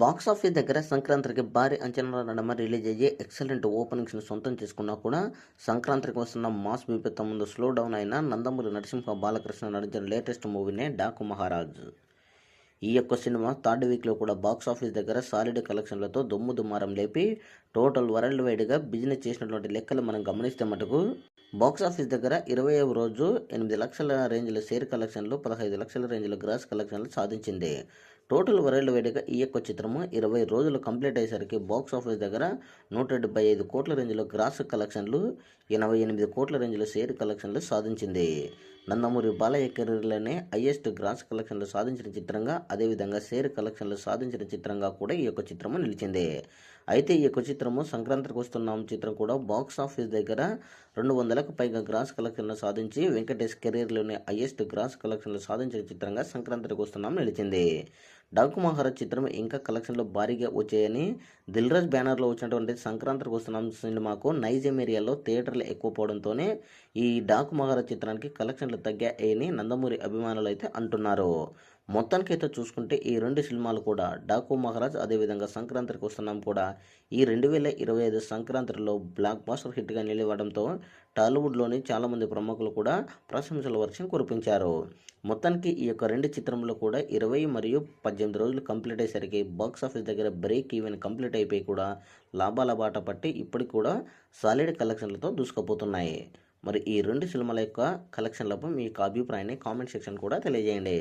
Box office దగ్గర సంక్రాంతికి భారీ అంచనాల నడమ రిలీజ్ అయ్యి ఎక్సలెంట్ ఓపెనింగ్స్ని సొంతం చేసుకున్నా కూడా సంక్రాంతికి వస్తున్న మాస్ విపత్తు ముందు స్లో డౌన్ అయిన నందమూరి నరసింహ బాలకృష్ణ నటించిన లేటెస్ట్ మూవీనే డాకు మహారాజ్. ఈ యొక్క సినిమా థర్డ్ వీక్లో కూడా బాక్స్ ఆఫీస్ దగ్గర సాలిడ్ కలెక్షన్లతో దుమ్ము దుమారం లేపి టోటల్ వరల్డ్ వైడ్గా బిజినెస్ చేసినటువంటి లెక్కలు మనం గమనిస్తే మటుకు బాక్స్ ఆఫీస్ దగ్గర ఇరవై రోజు ఎనిమిది లక్షల రేంజ్ల షేర్ కలెక్షన్లు పదహైదు లక్షల రేంజ్ల గ్రాస్ కలెక్షన్లు సాధించింది. టోటల్ వరల్డ్ వైడ్గా ఈ యొక్క చిత్రము ఇరవై రోజులు కంప్లీట్ అయ్యేసరికి బాక్స్ ఆఫీస్ దగ్గర నూట డెబ్బై ఐదు కోట్ల రేంజ్లో గ్రాస్ కలెక్షన్లు ఎనభై ఎనిమిది కోట్ల రేంజ్లో షేర్ కలెక్షన్లు సాధించింది. నందమూరి బాలయ్య కెరీర్లోనే హైయెస్ట్ గ్రాస్ కలెక్షన్లు సాధించిన చిత్రంగా అదేవిధంగా షేర్ కలెక్షన్లు సాధించిన చిత్రంగా కూడా ఈ యొక్క చిత్రము నిలిచింది. అయితే ఈ యొక్క చిత్రము సంక్రాంతికి వస్తున్నాం చిత్రం కూడా బాక్స్ ఆఫీస్ దగ్గర రెండు వందలకు పైగా గ్రాస్ కలెక్షన్లు సాధించి వెంకటేష్ కెరీర్లోనే హైయెస్ట్ గ్రాస్ కలెక్షన్లు సాధించిన చిత్రంగా సంక్రాంతికి వస్తున్నాం నిలిచింది. డాకు మహారాజ్ చిత్రం ఇంకా కలెక్షన్లు భారీగా వచ్చాయని దిల్రాజ్ బ్యానర్లో వచ్చినటువంటి సంక్రాంతికి వస్తున్నాం సినిమాకు నైజం ఏరియాలో థియేటర్లు ఎక్కువ పోవడంతోనే ఈ డాకు మహారాజ్ చిత్రానికి కలెక్షన్లు తగ్గాయని నందమూరి అభిమానులు అయితే అంటున్నారు. మొత్తానికైతే చూసుకుంటే ఈ రెండు సినిమాలు కూడా డాకు మహారాజ్ అదేవిధంగా సంక్రాంతికి వస్తున్నాం కూడా. ఈ రెండు వేల ఇరవై ఐదు సంక్రాంతిలో బ్లాక్ బాస్టర్ హిట్గా నిలవడంతో టాలీవుడ్లోని చాలామంది ప్రముఖులు కూడా ప్రశంసల వర్షం కురిపించారు. మొత్తానికి ఈ యొక్క రెండు చిత్రంలో కూడా ఇరవై మరియు పద్దెనిమిది రోజులు కంప్లీట్ అయ్యేసరికి బాక్స్ ఆఫీస్ దగ్గర బ్రేక్ ఈవెన్ కంప్లీట్ అయిపోయి కూడా లాభాల బాట పట్టి ఇప్పటికి కూడా సాలిడ్ కలెక్షన్లతో దూసుకుపోతున్నాయి. మరి ఈ రెండు సినిమాల యొక్క కలెక్షన్లపై మీ యొక్క అభిప్రాయాన్ని కామెంట్ సెక్షన్ కూడా తెలియజేయండి.